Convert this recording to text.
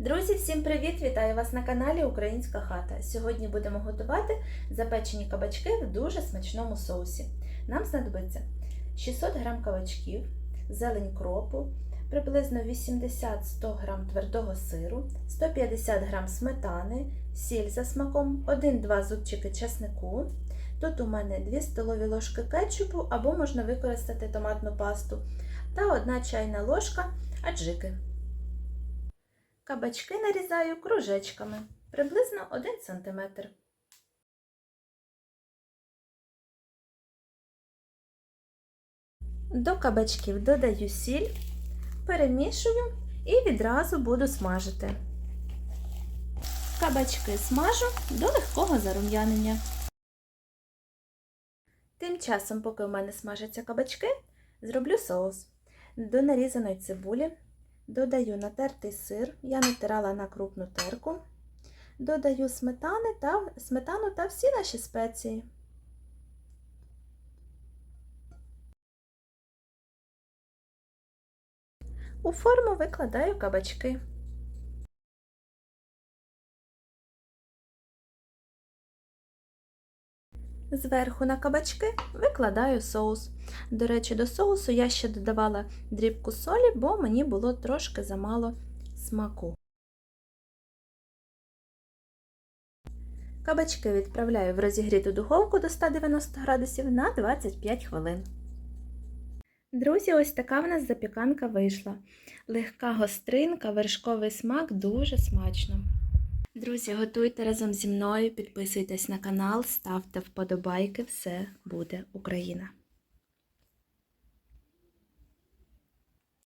Друзі, всім привіт! Вітаю вас на каналі Українська хата. Сьогодні будемо готувати запечені кабачки в дуже смачному соусі. Нам знадобиться 600 г кабачків, зелень кропу, приблизно 80-100 г твердого сиру, 150 г сметани, сіль за смаком, 1-2 зубчики чеснику. Тут у мене 2 столові ложки кетчупу або можна використати томатну пасту та 1 чайна ложка аджики. Кабачки нарізаю кружечками приблизно 1 см. До кабачків додаю сіль, перемішую і відразу буду смажити. Кабачки смажу до легкого зарум'янення. Тим часом, поки у мене смажаться кабачки, зроблю соус. До нарізаної цибулі Додаю натертий сир, я натирала на крупну терку. Додаю сметани та, сметану та всі наші спеції. У форму викладаю кабачки. Зверху на кабачки викладаю соус. До речі, до соусу я ще додавала дрібку солі, бо мені було трошки замало смаку. Кабачки відправляю в розігріту духовку до 190 градусів на 25 хвилин. Друзі, ось така в нас запіканка вийшла. Легка гостринка, вершковий смак дуже смачно. Друзі, готуйте разом зі мною, підписуйтесь на канал, ставте вподобайки, все буде Україна!